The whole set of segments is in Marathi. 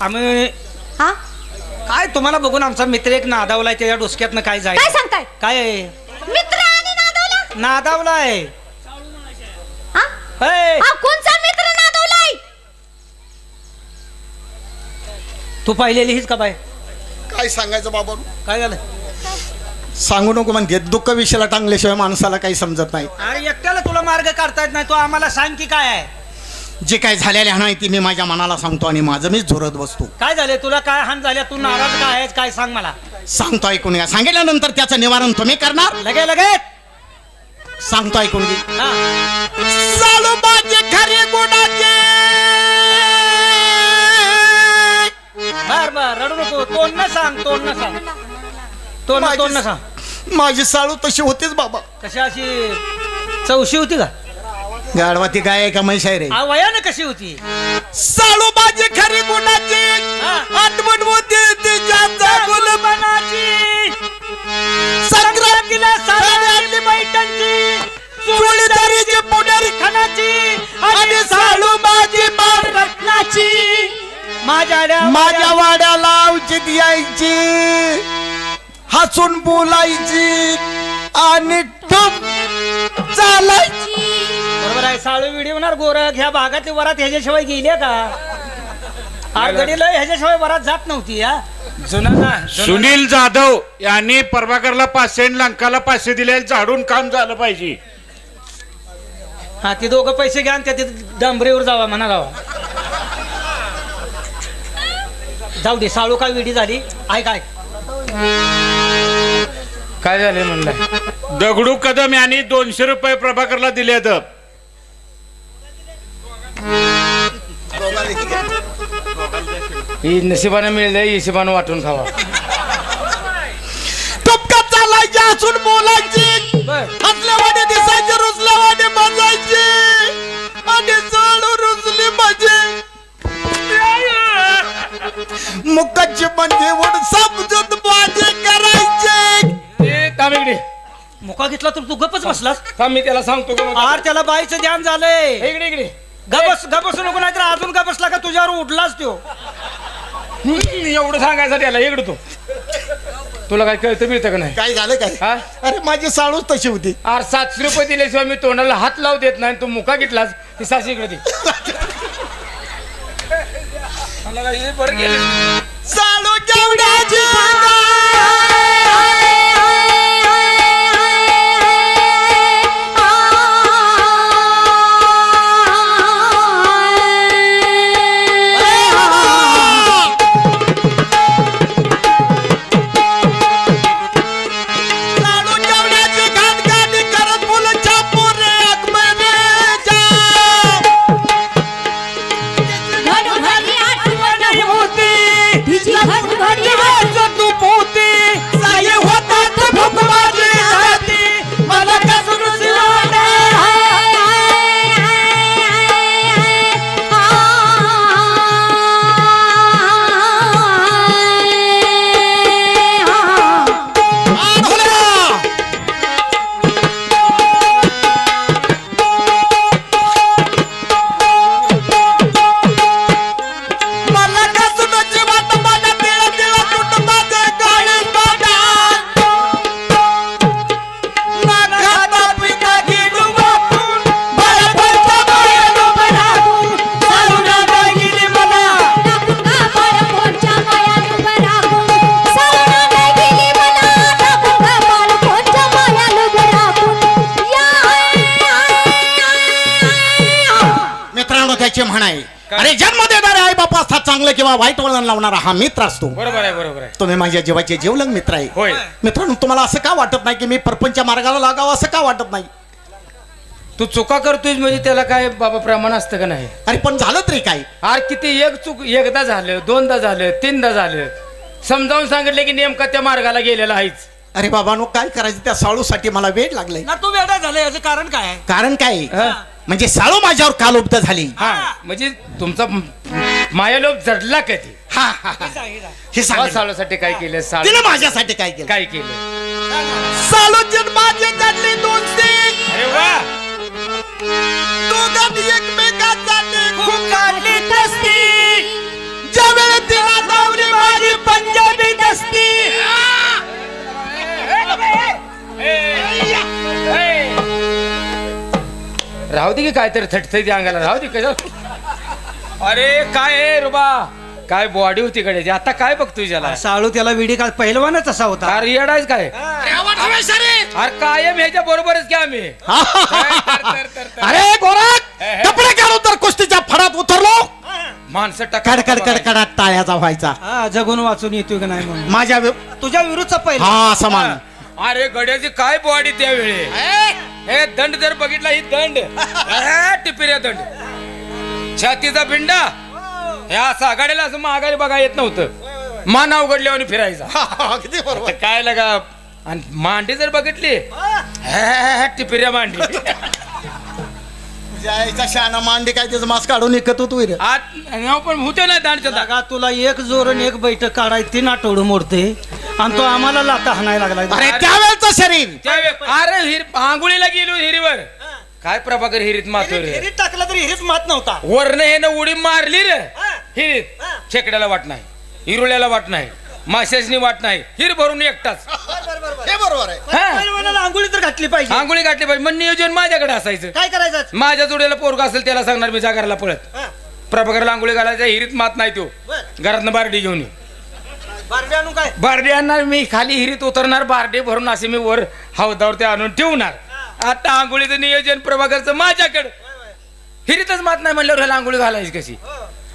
आम्ही हा? काय तुम्हाला बघून आमचा मित्र एक नादावलाय त्याच्या डोसक्यातनं काय जाय काय सांगताय? काय? आहे मित्र आणि नादवला? नादावलाय. हा? हे, हा कोणचा मित्र नादवलाय? तू पाहिलेली हीच का बाय? काय सांगायचं बाबा काय झालं? सांगू नको म्हणते दुःख विषयाला टांगल्याशिवाय माणसाला काही समजत नाही. अरे एकट्याला तुला मार्ग काढता येत नाही तू आम्हाला सांग की काय आहे. जे काय झालेले आहे ती मी माझ्या मनाला सांगतो आणि माझं मीच झोरत बसतो. काय झाले? तुला काय हान झाल्या? तू नाराज काय आहेस? काय सांग मला. सांगतो ऐकून घ्या. सांगितल्यानंतर त्याचं निवारण तुम्ही करणार? लगे लगेच सांगतो ऐकून घे हा. चालू माझे खरे गुणाचे. बर बर. रडू नको. तोंड न सांग तोंड न सांग. तोंड माझी- तोंड न सांग. माझी साळू तशी होतीच बाबा. कशी अशी? चौशी होती का? गाडवा ती काय आहे का म्हैस आहे रे? आ, वयानं कशी होती? साळू माझे खरे गुणाचे. आठवण होती तिच्या गुलबनाची संक्रांतीला बैठणची पुढारी खणाची आणि रत्नाची माझ्या माझ्या वाड्याला औषध यायची हसून बोलायची आणि ठुम चालायची. बरोबर आहे. साळू विडी होणार गोरख ह्या भागातली वरात ह्याच्याशिवाय गेली का आरगडीला ह्याच्याशिवाय वरात जात नव्हती जुना ना जुना- सुनील जाधव यांनी प्रभाकरला पाचशे आणि लंकाला पाचशे दिले झाडून काम झालं पाहिजे. हा ती दोघं पैसे घ्या आणि त्या तिथे डांबरीवर जावा म्हणा जावा जाऊ दे साळू काय विडी झाली. ऐक ऐक. काय झाले म्हणलं? दगडू कदम यांनी दोनशे रुपये प्रभाकरला दिले ही नशिबानं मिळलं हिशोबानं वाटून खावा. टपका चालायची बोलायची. दिसायची रुसल्यावाने मजायची. आणि रुसली म्हणजे मुखाची म्हणजे वड समजून माझे करायचे. ए, थांब इकडे. मुका घेतला तर तू गपच बसलास? थांब मी त्याला सांगतो. आर त्याला बाईचं ध्यान झालंय. इकडे इकडे. गबस गबसू नको नाहीतर अजून गबसला का तुझ्यावर उठलाच तो एवढं सांगायसाठी आला इकडे तू. तुला काय कळतं मिळतं का नाही? काय झालं काय? हा? अरे माझी साळूच तशी होती. आर सातशे रुपये दिल्याशिवाय मी तोंडाला हात लावू देत नाही तू मुका घेतलास ती साशी इकडे दे. साळू साळू त्याचे म्हण आहे. अरे जन्म देणारे आई बापा असतात चांगलं किंवा वाईट वळण लावणारा हा मित्र असतो. बरोबर आहे बरोबर आहे. तुम्ही माझ्या जीवाचे जीवलंग मित्र आहे. होय. मित्रांनो तुम्हाला असं का वाटत नाही की मी परपंच मार्गाला लागावं? असं का वाटत नाही? तू चुका करतोय म्हणजे त्याला काय बाबा प्रमाण असतं का नाही? अरे पण झालं तरी काय? आर किती एक चूक एकदा झालं दोनदा झालं तीनदा झालं. समजावून सांगितलं की नेमका त्या मार्गाला गेलेला आहेच. अरे बाबानो काय करायचं? त्या साळूसाठी मला वेळ लागलाय. ना तू वेडा झाला याचं कारण काय आहे? कारण काय? आहे? हा. म्हणजे साळू माझ्यावर कालोब्ध झाली. हा म्हणजे तुमचा मायालोप जडला कधी हा हा हा. सांग, हे सांग. साळूसाठी काय केलं? साळ तिने माझ्यासाठी काय केलं? काय केलं? साळू जन्माचे जडले दोन सिंग अरे वा! दोघांनी एकमेकांसाठी खूप काढली तस्ती. की काहीतरी थटथट अंगाला राहू दे कसं अरे काय रुबा? काय बॉडी होती कडे आता काय बघतोय त्याला साळू त्याला विडी काल पहिलवानच असा होता. अरे येडायच काय? अरे कायम ह्याच्या बरोबरच की आम्ही? अरे गोरख कपडे घालून तर कुस्तीच्या फडात उतरलो. माणसं कड कड कड कडात टाळ्याचा व्हायचा हा जगून वाचून येतोय का नाही म्हणून? माझ्या तुझ्या विरुद्धचा पहिला. हा समान. अरे गड्याची काय बॉडी त्यावेळी? हे दंड जर बघितला ही दंड. टिपिऱ्या दंड. छातीचा बिंडा. ह्या असा आघाडीला असं माघारी बघा येत नव्हतं. मान अवघडल्यावर फिरायचा. अगदी बरोबर. काय लगा आणि मांडी जर बघितली. हे, टिपिऱ्या मांडी. जायचा शाना मांडी काय त्याचं मास काढून विकत होतो रे आत पण होते ना दांडच्या जागा तुला एक जोर आणि एक बैठक काढाय तीन आठवडं मोडते. आणि तो आम्हाला लाता हाणायला लागला. अरे त्यावेळेचं शरीर. अरे हिर आंघोळीला गेलो हिरीवर. काय प्रभाकर हिरीत मातो रे? हिरीत टाकला तरी हिरीच मात नव्हता. वरनं हे ना उडी मारली रे. हिरीत. खेकड्याला वाट नाही. हिरुल्याला वाट नाही. माशासनी वाट नाही. हिर भरून एकटाच. हे बरोबर आहे. हा. आंघोळी तर घातली पाहिजे. आंघोळी गाठली पाहिजे. मग नियोजन माझ्याकडे असायचं. काय करायचं? माझ्या जोड्याला पोरगा असेल त्याला सांगणार मी जागरला पळत. प्रभाकरला आंघोळी घालायचा. हिरीत मात नाही तो. घरातनं बारडी घेऊन ये. बारबी आणू काय? बारडी आणणार मी खाली हिरीत उतरणार बारडी भरून असे मी वर हौदावरती आणून ठेवणार. आता आंघोळीचं नियोजन प्रभाकरचं माझ्याकडे. हिरीतच मात नाही म्हणल्यावर ह्याला आंघोळी घालायची कशी?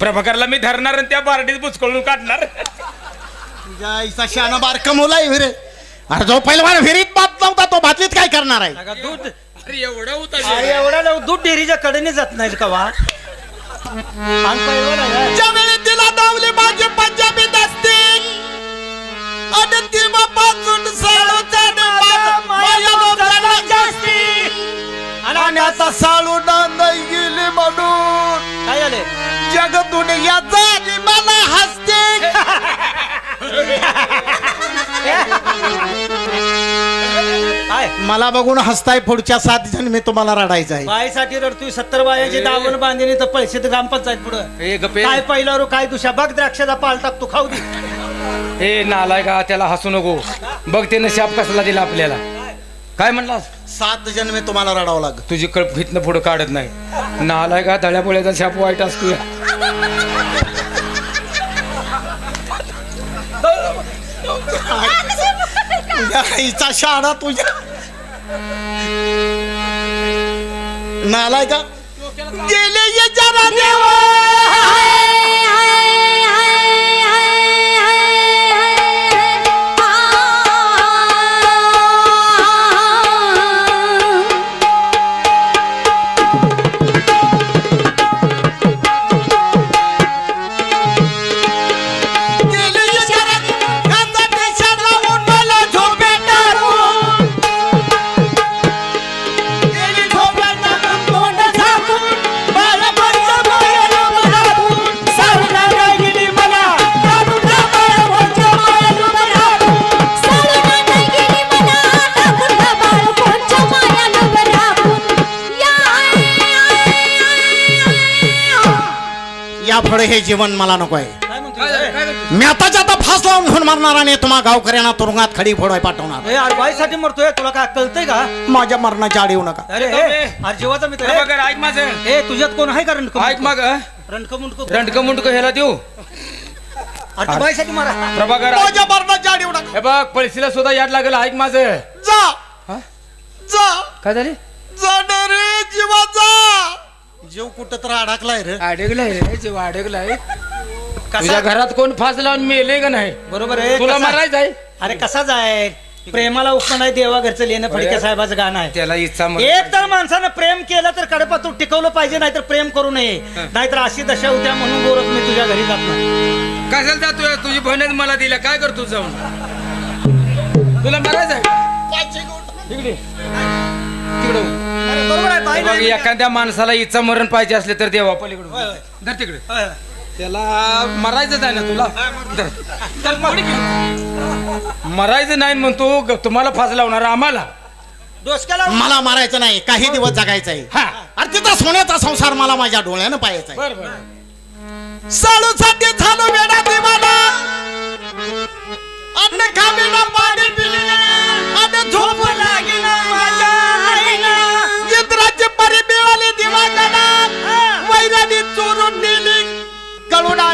प्रभाकरला मी धरणार आणि त्या बारडीत बुचकळून काढणार. तुझ्या आईचा शाना बारका मुला रे अरे जो पहिलवान विहिरीत बात नव्हता तो भातलीत काय करणार आहे? दूध अरे एवढा होता अरे एवढा लव दूध डेअरीच्या कडेने जात नाही का वा दावली माझी पंजाबी दस्ती आणि आता साळू गेली म्हणून. काय झाले? जग दुनिया मला हसते. मला बघून हसताय पुढच्या सात जण मी तुम्हाला रडायचं आहे. बाईसाठी रडतोय सत्तर बायाची दावण बांधणी तर पैसे तर ग्रामपंचायत पुढं. काय पहिला रो काय दुसऱ्या बघ द्राक्षाचा पाल टाक तू खाऊ दे. हे नालाय का त्याला हसू नको. बघ त्यानं शाप कसला दिला आपल्याला. काय म्हणलास? सात जण मी तुम्हाला रडावं लागत तुझी कळप हितनं पुढं काढत नाही. नालाय का धळ्यापोळ्याचा शाप वाईट असतो तुझ्या आईचा शाळा तुझ्या. नालाय का हे जीवन मला नको आहे. काय म्हणतोय? मी आता आता फास लावून घेऊन मारणार आणि तुम्हा गावकऱ्यांना तुरुंगात खडी फोडवाय पाठवणार. बाईसाठी मरतोय तुला काय कळतंय का? माझ्या मरणाच्या आड येऊ नका. अरे ए, ए, अरे जीवाचा मित्र ए, प्रभाकर ऐक माझं. ए तुझ्यात कोण आहे का रणक ऐक मग. रणक मुंडक रंडक मुंडक ह्याला देऊ. अरे तू बाईसाठी मारा. प्रभाकर ऐक. माझ्या मरणाच्या आड येऊ नका. हे बघ पळशीला सुद्धा याद लागेल ऐक माझं. जा. हा? जा. काय झाले? जा ना रे जीवा जा जीव कुठं तर अडकलाय रे. अडकलाय रे जीव अडकलाय. तुझ्या कसा घरात कोण फास लावून मेले का नाही? बरोबर आहे. तुला कसा- मारायचं आहे? अरे कसा जाय प्रेमाला उपमान आहे देवा घरचं लेणं फडके साहेबाचं गाणं आहे. त्याला इच्छा मग- एक तर माणसानं प्रेम केलं तर कडपातूर टिकवलं पाहिजे नाहीतर प्रेम करू नये. नाहीतर अशी दशा होत्या म्हणून गोरख मी तुझ्या घरी जात नाही. कशाला जातोय? तुझी बहिणच मला दिला काय करतो जाऊन? तुला मारायचं आहे? इकडे तिकडं बरोबर आहे बाई बघ, नाही. एखाद्या माणसाला इच्छा मरण पाहिजे असले तर देवा पलीकडून. होय. धर तिकडे. होय. त्याला मरायचंच आहे ना तुला? धर. मरायचं नाही म्हणतो ग- तुम्हाला फास लावणार आम्हाला. डोसक्याला मला मारायचं नाही काही दिवस जगायचं आहे हा. अरे तिचा सोन्याचा संसार मला माझ्या डोळ्यानं पाहायचा आहे बर. झालो वेडा देवाला अन्न खाविना पाणी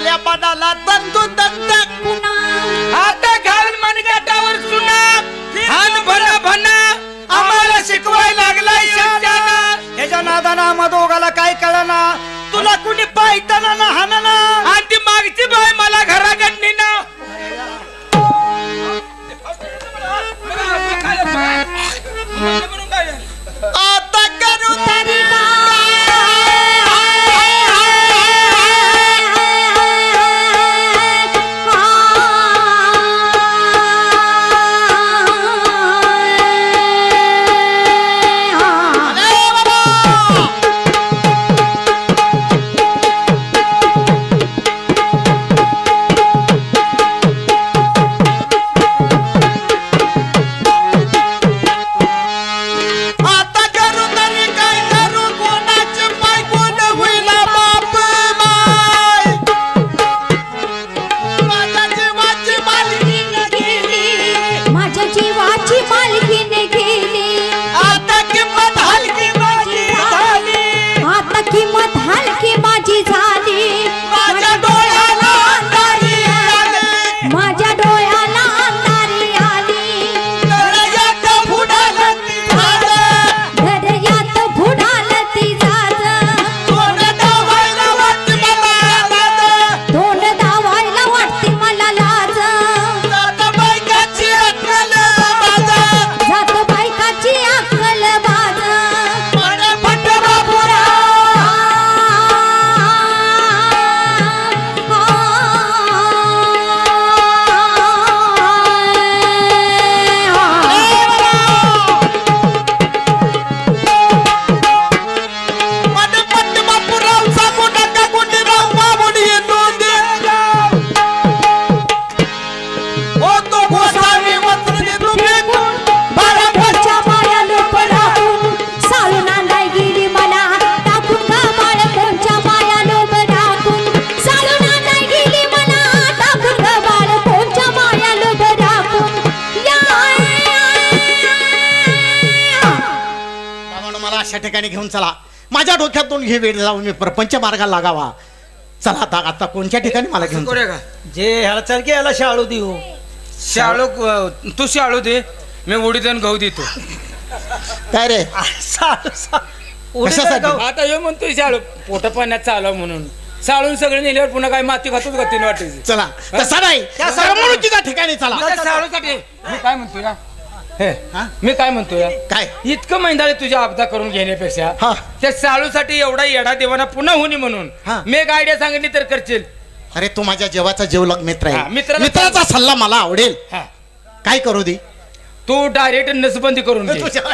आपल्या पदाला तंतू तंत पुन्हा आता घाल मनगटावर सुना. हात भना भना. आम्हाला शिकवायला लागलाय ह्याच्या नादाना आम्हा दोघाला काय कळना? तुला कुणी पायताना ना ठिकाणी घेऊन चला. माझ्या डोक्यातून घे वेळ जाऊन मी प्रपंच मार्गाला लागावा. चला आता आता कोणत्या ठिकाणी मला घेऊन करूया का? जे ह्याला चल की याला शाळू देऊ. शाळू अं, तू शाळू दे मी उडीद आणि गहू देतो. काय रे? शाळू शाळू. उडीद कशासाठी? गहू. आता हे म्हणतोय शाळू पोट पाण्यात चालव म्हणून. चालून सगळे नेल्यावर पुन्हा काय माती खातोच गतीने वाटायची. चला. तसा नाही. त्या करमणुकीच्या ठिकाणी चला. त्या शाळूसाठी. मी काय म्हणतोय ना? हे हा? मी काय म्हणतोय? काय? इतकं मैदाने तुझ्या आपदा करून घेण्यापेक्षा हा. त्या शाळूसाठी एवढा येडा देवाना पुन्हा होणी म्हणून. हा. मी एक आयडिया सांगितली तर करशील? अरे तू माझ्या जेवाचा जेवलग मित्र हा, आहे मित्राला- मित्राचा सल्ला मला आवडेल. हा. काय करू दे? तू डायरेक्ट नसबंदी करून घे. तुझ्या-